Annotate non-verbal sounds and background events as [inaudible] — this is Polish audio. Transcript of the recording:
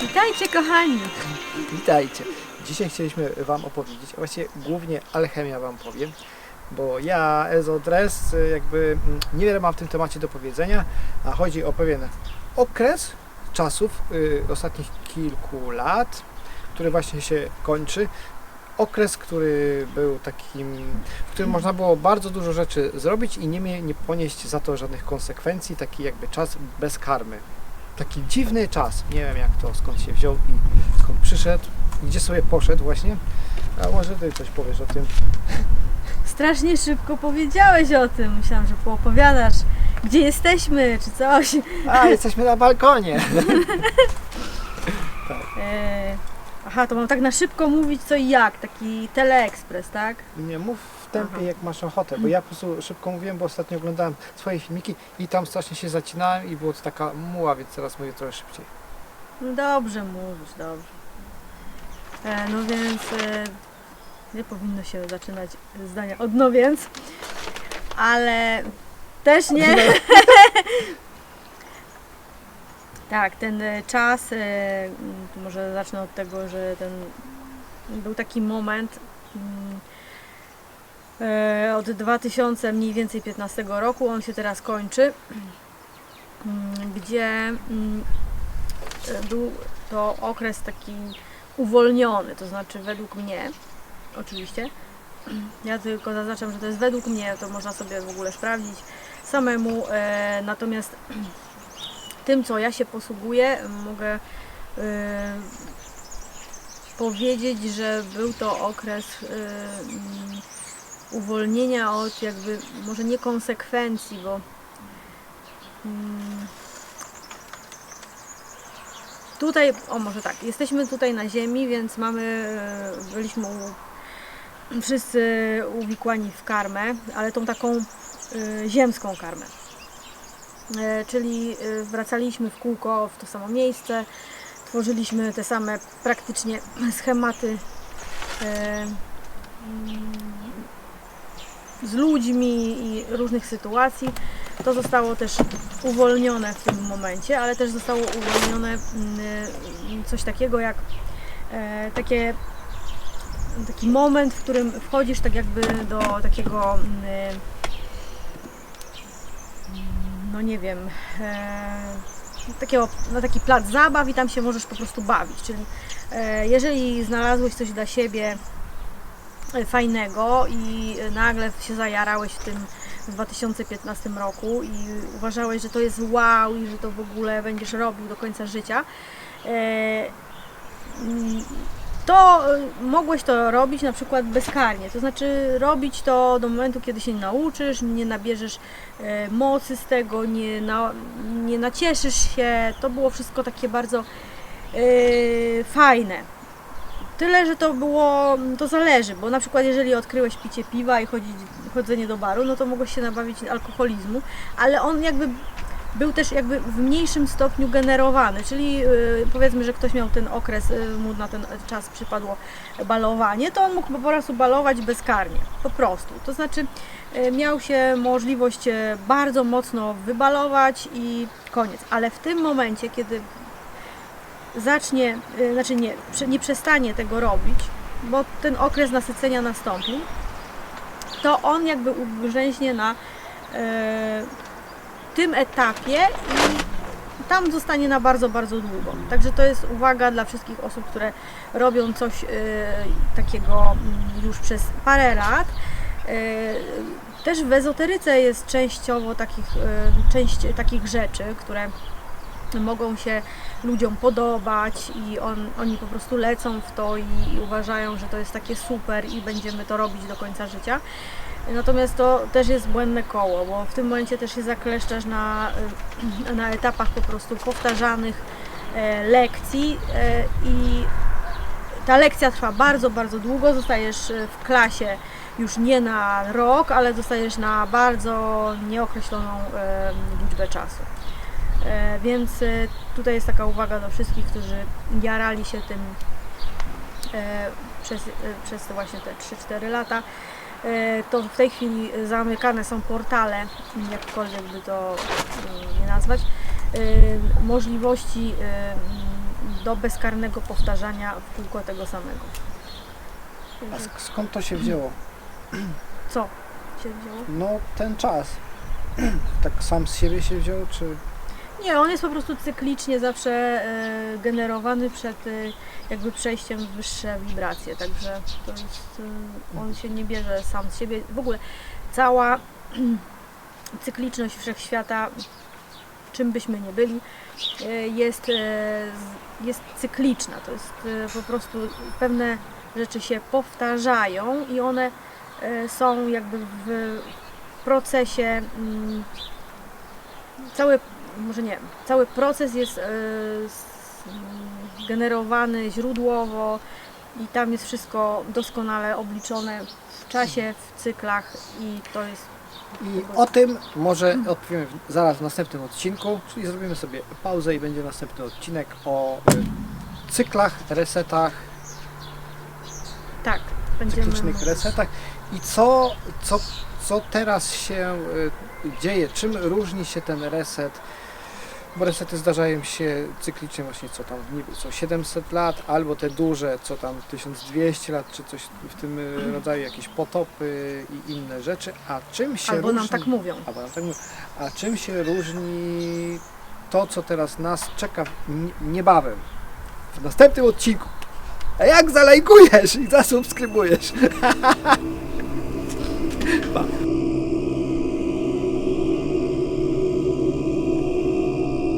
Witajcie kochani! Witajcie. Dzisiaj chcieliśmy Wam opowiedzieć, a właściwie głównie alchemia Wam powiem, bo ja, Ezodres, jakby mm, niewiele mam w tym temacie do powiedzenia, a chodzi o pewien okres czasów y, ostatnich kilku lat, który właśnie się kończy. Okres, który był takim, w którym można było bardzo dużo rzeczy zrobić i nie, nie ponieść za to żadnych konsekwencji, taki jakby czas bez karmy. Taki dziwny czas. Nie wiem jak to, skąd się wziął i skąd przyszedł, i gdzie sobie poszedł właśnie. A może Ty coś powiesz o tym? Strasznie szybko powiedziałeś o tym. Myślałam, że poopowiadasz, gdzie jesteśmy, czy coś. A, jesteśmy na balkonie. [laughs] [laughs] E, aha, to mam tak na szybko mówić co i jak. Taki teleekspres, tak? Nie mów w tempie Aha. jak masz ochotę, bo ja po prostu szybko mówiłem, bo ostatnio oglądałem swoje filmiki i tam strasznie się zacinałem i było to taka muła, więc teraz mówię trochę szybciej. No dobrze mówisz, dobrze. E, no więc e, nie powinno się zaczynać zdania od no więc, ale też nie. [laughs] [laughs] tak, ten e, czas, e, może zacznę od tego, że ten był taki moment mm, e, od 2000 mniej więcej 15 roku, on się teraz kończy, mm, gdzie mm, był to okres taki uwolniony, to znaczy według mnie, oczywiście, ja tylko zaznaczam, że to jest według mnie, to można sobie w ogóle sprawdzić samemu, natomiast tym, co ja się posługuję, mogę e, powiedzieć, że był to okres e, mm, uwolnienia od jakby, może nie konsekwencji, bo mm, Tutaj, o może tak, jesteśmy tutaj na ziemi, więc mamy, e, byliśmy wszyscy uwikłani w karmę, ale tą taką e, ziemską karmę. E, Czyli e, wracaliśmy w kółko w to samo miejsce, tworzyliśmy te same praktycznie [clears throat] schematy e, z ludźmi i różnych sytuacji. To zostało też uwolnione w tym momencie, ale też zostało uwolnione mm, coś takiego jak takie, taki moment, w którym wchodzisz tak jakby do takiego mm, no nie wiem e, takiego, na taki plac zabaw i tam się możesz po prostu bawić, czyli e, jeżeli znalazłeś coś dla siebie e, fajnego i nagle się zajarałeś w tym w 2015 roku i uważałeś, że to jest wow i że to w ogóle będziesz robił do końca życia, to e, mogłeś to robić na przykład bezkarnie. To znaczy robić to do momentu, kiedy się nauczysz, nie nabierzesz e, mocy z tego, nie, na, nie nacieszysz się. To było wszystko takie bardzo e, fajne. Tyle, że to było, to zależy, bo na przykład jeżeli odkryłeś picie piwa i chodzić, chodzenie do baru, no to mogłeś się nabawić alkoholizmu, ale on jakby był też jakby w mniejszym stopniu generowany, czyli yy, powiedzmy, że ktoś miał ten okres, yy, mu na ten czas przypadło balowanie, to on mógł po prostu balować bezkarnie, po prostu. To znaczy yy, miał się możliwość bardzo mocno wybalować i koniec, ale w tym momencie, kiedy zacznie, y, znaczy nie, nie przestanie tego robić, bo ten okres nasycenia nastąpił, to on jakby ugrzęźnie na tym etapie i tam zostanie na bardzo, bardzo długo. Także to jest uwaga dla wszystkich osób, które robią coś e, takiego mm, już przez parę lat. E, też w ezoteryce jest częściowo takich, e, część takich rzeczy, które mogą się ludziom podobać i on, oni po prostu lecą w to i, i uważają, że to jest takie super i będziemy to robić do końca życia. Natomiast to też jest błędne koło, bo w tym momencie też się zakleszczasz na, y, na etapach po prostu powtarzanych e, lekcji e, i ta lekcja trwa bardzo, bardzo długo. Zostajesz e, w klasie już nie na rok, ale zostajesz na bardzo nieokreśloną liczbę czasu. E, Więc e, tutaj jest taka uwaga do wszystkich, którzy jarali się tym e, przez, przez te właśnie te 3-4 lata. To w tej chwili zamykane są portale, jakkolwiek by to nie nazwać, możliwości do bezkarnego powtarzania w kółko tego samego. A skąd to się wzięło? Co się wzięło? No ten czas. [clears throat] Tak sam z siebie się wziął, czy... Nie, on jest po prostu cyklicznie zawsze e, generowany przed e, jakby przejściem w wyższe wibracje, także to jest, e, on się nie bierze sam z siebie. W ogóle cała [clears throat] cykliczność wszechświata, czym byśmy nie byli, jest, jest cykliczna. To jest po prostu pewne rzeczy się powtarzają i one są jakby w procesie mm, cały, może nie, cały proces jest e, generowany źródłowo i tam jest wszystko doskonale obliczone w czasie, w cyklach i to jest I o tym może odpowiemy zaraz w następnym odcinku, czyli zrobimy sobie pauzę i będzie następny odcinek o y, cyklach, resetach, tak, będziemy cyklicznych resetach. I co, co, co teraz się y, dzieje, czym różni się ten reset, bo resety zdarzają się cyklicznie właśnie co tam niby co 700 lat, albo te duże co tam 1200 lat, czy coś w tym y, [clears throat] rodzaju, jakieś potopy i inne rzeczy, a czym się Albo różni... nam tak mówią. Albo nam tak mówią. A czym się różni to, co teraz nas czeka niebawem w następnym odcinku? A jak zalajkujesz i zasubskrybujesz? [laughs]